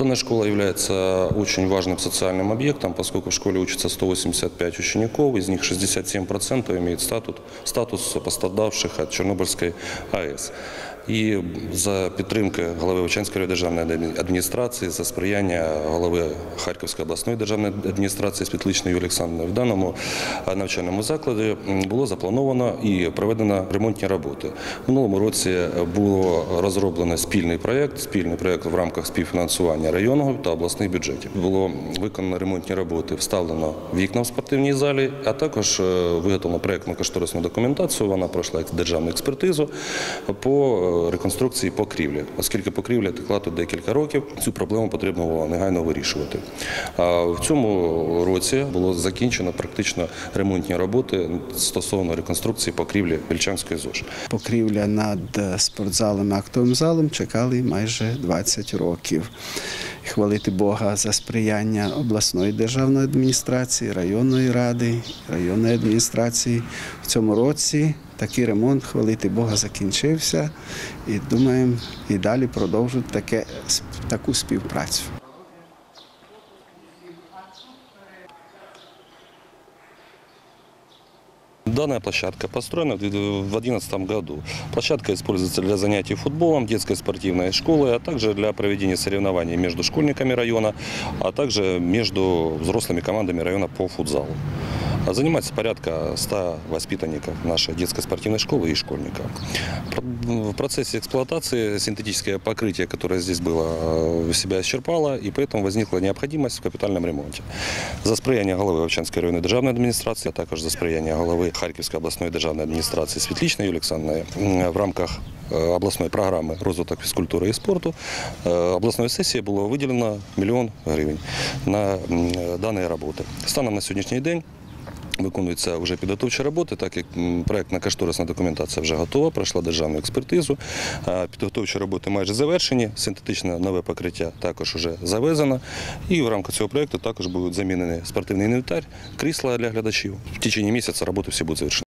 Данная школа является очень важным социальным объектом, поскольку в школе учатся 185 учеников, из них 67% имеют статус, статус пострадавших от Чорнобильської АЕС. І за підтримки голови Вовчанської державної адміністрації, за сприяння голови Харківської обласної державної адміністрації Світличної Юлії Олександрівни в даному е, навчальному закладі м, було заплановано і проведено ремонтні роботи. В минулому році було розроблено спільний проєкт, спільний проєкт в рамках співфінансування районного та обласних бюджетів. Було виконано ремонтні роботи, вставлено вікна в спортивній залі, а також е, виготовлено проєктно-кошторисну документацію. Вона пройшла державну експертизу по е, реконструкції покрівлі. Оскільки покрівля текла тут декілька років, цю проблему потрібно було негайно вирішувати. В цьому році було закінчено практично ремонтні роботи стосовно реконструкції покрівлі Вільчанської ЗОЖ. покрівля над е, спортзалом актовим залом чекали майже 20 років. Хвалити Бога за сприяння обласної державної адміністрації, районної ради, районної адміністрації. В цьому році такий ремонт, хвалити Бога, закінчився. І думаємо, і далі продовжувати таке, таку співпрацю. Данная площадка построена в 2011 году. Площадка используется для занятий футболом, детской спортивной школы, а также для проведения соревнований между школьниками района, а также между взрослыми командами района по футзалу. А Занимается порядка 100 воспитанников нашей детской спортивной школы и школьников. Про- В процессе эксплуатации синтетическое покрытие, которое здесь было, э, себя исчерпало, и поэтому возникла необходимость в капитальном ремонте. За сприяння голови Овчанської районної державної адміністрації, а також за сприяння голови Харківської обласної державної адміністрації Світлічної Юлії Олександрівни м, в рамках е, обласної програми розвиток фізкультури і спорту е, обласної сесії було виділено мільйон гривень на м, дані роботи. Станом на сьогоднішній день Виконуються вже підготовчі роботи, так як проєктна кошторисна документація вже готова, пройшла державну експертизу. Підготовчі роботи майже завершені, синтетичне нове покриття також вже завезено. І в рамках цього проєкту також будуть замінені спортивний інвентар, крісла для глядачів. В течение місяця роботи всі будуть завершені.